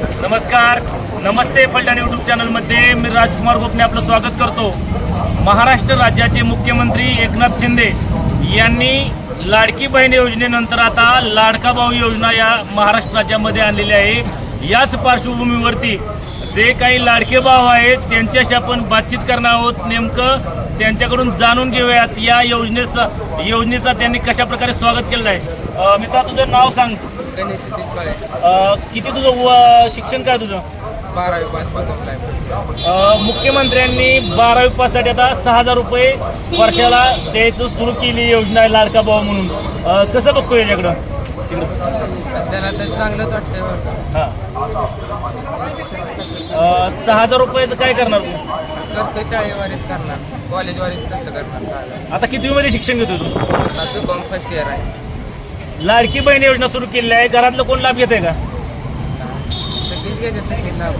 नमस्कार नमस्ते पलटण यूट्यूब चॅनलमध्ये मी राजकुमार गोपने आपलं स्वागत करतो. महाराष्ट्र राज्याचे मुख्यमंत्री एकनाथ शिंदे यांनी लाडकी बहीण योजनेनंतर आता लाडका भाऊ योजना या महाराष्ट्र राज्यामध्ये आणलेली आहे. याच पार्श्वभूमीवरती जे काही लाडके भाऊ आहेत त्यांच्याशी आपण बातचीत करणार आहोत. नेमकं त्यांच्याकडून जाणून घेऊयात या योजनेचा योजनेचा त्यांनी कशा प्रकारे स्वागत केलं आहे. मित्रा तुझं नाव सांग. गणेश सतीश काळे. अ, किती तुझं व- शिक्षण काय तुझं? बारावी पास पास आहे. अ, मुख्यमंत्र्यांनी बारावी पाससाठी आता सहा हजार रुपये वर्षाला द्यायचं सुरू केली योजना आहे लाडका भाऊ म्हणून. अ, कसं बघतो याच्याकडं? त्याला तर चांगलंच वाटतंय बरं. हां. अ, सहा हजार रुपयाचं काय करणार तू? करतो शाळेवारीच करणार. कॉलेजवारीच कसं करणार. आता कितवीमध्ये शिक्षण घेतो तू? आता बी कॉम फर्स्ट इयर आहे? लाडकी बहीण योजना सुरू केली आहे. घरातलं कोण लाभ घेत आहे का? सगळीच घेतात तशी लाभ.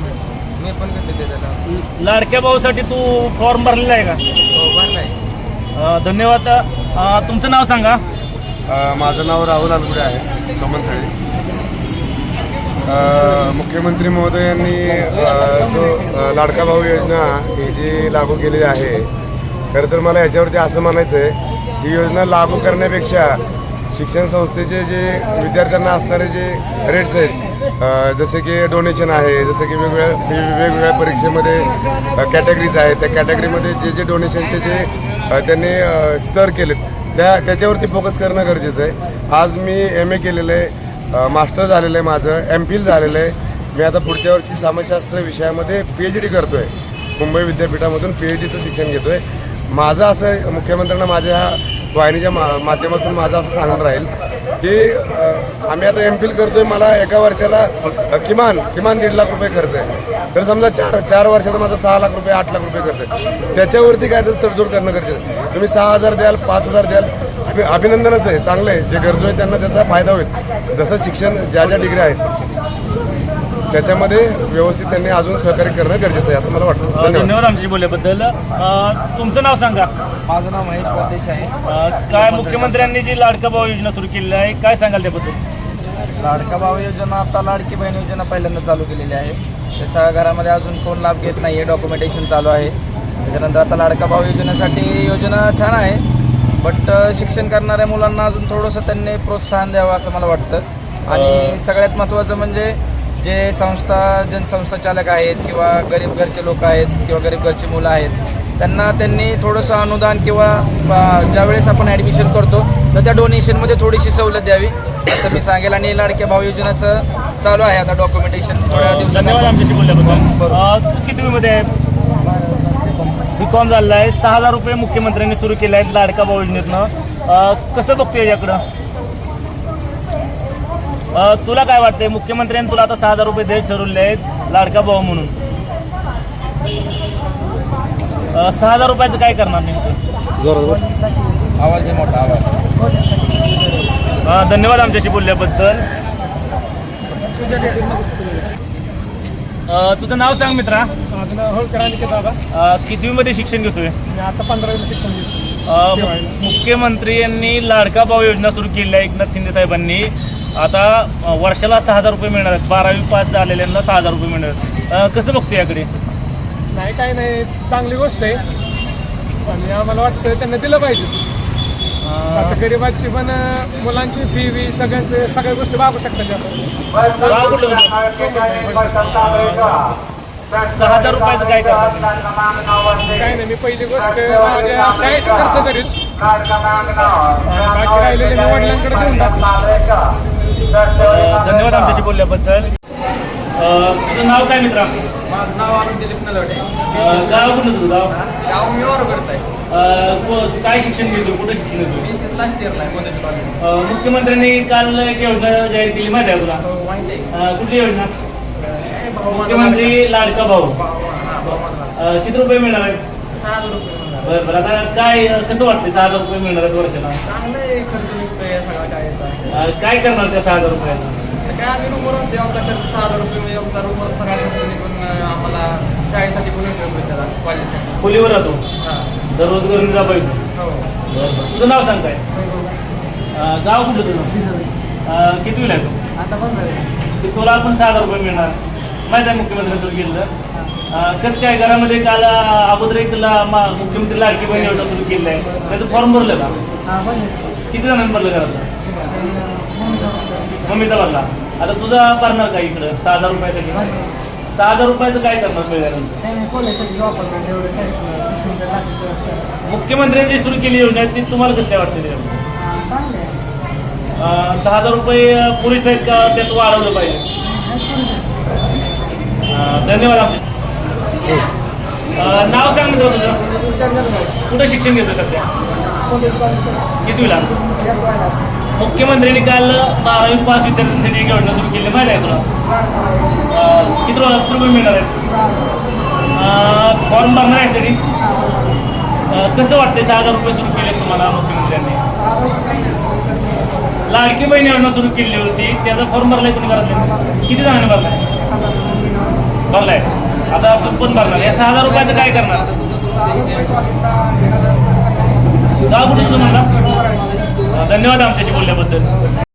मी पण घेतो त्याचा लाभ. लाडक्या भाऊसाठी तू फॉर्म भरलेला आहे का? हो भरला आहे अ, धन्यवाद. अ, तुमचं नाव सांगा. अ, माझं नाव राहुल अलगुडे आहे सोमनथळी. मुख्यमंत्री महोदयांनी जो लाडका भाऊ योजना ही जी लागू केलेली आहे खरं तर मला याच्यावरती असं म्हणायचं आहे ही योजना लागू करण्यापेक्षा शिक्षण संस्थेचे जे विद्यार्थ्यांना असणारे जे रेट्स आहेत जसे की डोनेशन आहे जसे की वेगवेगळ्या वेगवेगळ्या परीक्षेमध्ये कॅटेगरीज आहेत त्या कॅटेगरीमध्ये जे जे डोनेशनचे जे त्यांनी स्तर केलेत त्या त्याच्यावरती फोकस करणं गरजेचं आहे. आज मी एम ए केलेलं आहे मास्टर झालेलं आहे माझं एम फिल झालेलं आहे. मी आता पुढच्या वर्षी समाजशास्त्र विषयामध्ये पी एच डी करतो आहे मुंबई विद्यापीठामधून पी एच डीचं शिक्षण घेतो आहे माझं असं मुख्यमंत्र्यांना माझ्या ह्या वाहिनीच्या मा माध्यमातून माझं असं सांगत राहील की आम्ही आता एम फिल करतोय मला एका वर्षाला किमान किमान दीड लाख रुपये खर्च आहे. तर समजा चार चार वर्षाचा माझा सहा लाख रुपये आठ लाख रुपये खर्च आहे. त्याच्यावरती काय तर तडजोड करणं गरजेचं आहे. तुम्ही सहा हजार द्याल पाच हजार द्याल अभि अभिनंदनच आहे. चांगलं आहे. जे गरजू आहे त्यांना त्याचा फायदा होईल. जसं शिक्षण ज्या ज्या डिग्री आहेत त्याच्यामध्ये व्यवस्थित त्यांनी अजून सहकार्य करणं गरजेचं आहे असं मला वाटतं. धन्यवाद. आमच्याशी बोलल्याबद्दल. अ, तुमचं नाव सांगा. माझं नाव महेश परदेश आहे अ, काय मुख्यमंत्र्यांनी जी लाडका भाऊ योजना सुरू केलेली आहे काय सांगाल त्याबद्दल? लाडका भाऊ योजना आता लाडकी बहीण योजना पहिल्यांदा चालू केलेली आहे. त्याच्या घरामध्ये अजून कोण लाभ घेत नाही आहे डॉक्युमेंटेशन चालू आहे. त्याच्यानंतर आता लाडका भाऊ योजनेसाठी योजना छान आहे. बट शिक्षण करणाऱ्या मुलांना अजून थोडंसं त्यांनी प्रोत्साहन द्यावं असं मला वाटतं. आणि सगळ्यात महत्त्वाचं म्हणजे जे संस्था जनसंस्था चालक आहेत किंवा गरीब घरचे लोक आहेत किंवा गरीब घरची मुलं आहेत त्यांना त्यांनी थोडंसं अनुदान किंवा ज्यावेळेस आपण ॲडमिशन करतो तर त्या डोनेशनमध्ये थोडीशी सवलत द्यावी असं मी सांगेल. आणि लाडक्या भाऊ योजनेचं चालू आहे आता डॉक्युमेंटेशन थोड्या दिवसांनी किती बी कॉम झालेला आहे. सहा हजार रुपये मुख्यमंत्र्यांनी सुरू केले आहेत लाडका भाऊ योजनेतनं. अ, कसं बघतोय याच्याकडं अ, तुला काय वाटतंय? मुख्यमंत्र्यांनी तुला आता सहा हजार रुपये देत ठरवले आहेत लाडका भाऊ म्हणून. अ, सहा हजार रुपयाचं काय करणार नेमकं? आवाज आहे मोठा आवाज. धन्यवाद आमच्याशी बोलल्याबद्दल. तुझं नाव सांग मित्रा. माझं नाव होळकर आणि दादा अ, कितवीमध्ये शिक्षण घेतोय? मी आता पंधरावीला शिक्षण घेतो मुख्यमंत्री यांनी लाडका भाऊ योजना सुरू केली आहे एकनाथ शिंदे साहेबांनी. आता वर्षाला सहा हजार रुपये मिळणार आहेत. बारावी पास झालेल्यांना सहा हजार रुपये मिळणार आहेत. कसं बघतो याकडे? नाही काय नाही. चांगली गोष्ट आहे. आणि आम्हाला वाटतं त्यांना दिलं पाहिजे. आता गरिबाची पण अं, मुलांची फी बी सगळ्यांचे सगळ्या गोष्टी मागू शकतात आपण गाव कुठलं तुझं? सहा हजार रुपयाचं काय करणार काय नाही मी पहिली गोष्ट माझ्या शाळेचा खर्च करीच बाकी राहिलेले मी वडिलांकडे देऊन टाकतो. अ, धन्यवाद आमच्याशी बोलल्याबद्दल. अ, तुझं नाव काय मित्रा? माझं नाव आनंद दिलीप नलवडे. अ, गाव कुठलं तुझं? गाव? गाव मी वरगडचं आहे अ, को- काय शिक्षण घेतो कुठं शिक्षण घेतो बी सी लास्ट इयरला आहे कोणत्याच कॉलेज अ, मुख्यमंत्र्यांनी काल एक योजना जाहीर केली माहिती आहे तुला? हो माहिती आहे. अ, कुठली योजना? ए, भाऊ माझा मुख्यमंत्री लाडका भाऊ. भाऊ, हा, भाऊ माझा. अ, किती रुपये मिळणार आहेत? सहा हजार रुपये. बरं बरं. आता काय अ, कसं वाटतं सहा हजार रुपये मिळणार आहेत वर्षाला? चांगलं आहे खर्च निघतोय सगळा काय याचा. अ, काय करणार त्या सहा हजार रुपयाला? तर काय आम्ही रूमवर खर्च सहा हजार रुपये म्हणजे रूमवर सगळा खर्च आम्हाला शाळेसाठी पण उपयोग कॉलेजसाठी. खोलीवर राहतो? हां. दररोज घरून जा पाहिजे हो. तुझं नाव सांग काय? अ, गाव कुठलं तुझं? अ, कितवीला आहे तू? आता पण झालं तुला पण सहा हजार रुपये मिळणार. माहिती आहे मुख्यमंत्री सुरू केलं अं, कसं काय घरामध्ये काल अं, अगोदर एक ला- मा- मुख्यमंत्री लाडकी बहीण योजना सुरू केली आहे. त्याचं फॉर्म भरलं का? किती जणांनी भरलं घरात मम्मीचा भरला आता तुझा भरणार का इकडं? सहा हजार रुपयासाठी? सहा हजार रुपयाचं काय करणार मिळाल्यानंतर मुख्यमंत्र्यांनी सुरू केली योजना आहे, ती तुम्हाला कसं काय वाटतं त्याच्याबद्दल? अं, सहा हजार रुपये अं, पुरेसे आहेत का त्यात वाढवलं पाहिजे. अं, धन्यवाद आमचे अं, नाव सांग मित्र तुझं. कुठं शिक्षण घेतो सध्या? कितवीला? मुख्यमंत्र्यांनी काल बारावी पास विद्यार्थ्यांसाठी एक योजना सुरू केली. माहिती आहे तुला? किती रो- रुपये मिळणार आहेत? फॉर्म भरणार आहे साठी कसं वाटतंय? सहा हजार रुपये सुरू केले तुम्हाला मुख्यमंत्र्यांनी. लाडकी बहीण योजना सुरू केली होती. त्याचा फॉर्म भरलाय तुम्ही घरातले? किती जणांनी भरलाय? भरलाय. आता आपण पण भरणार. या सहा हजार रुपयाचं काय करणार? गाव कुठे तुम्हाला? म्हणला धन्यवाद आमच्याशी बोलल्याबद्दल.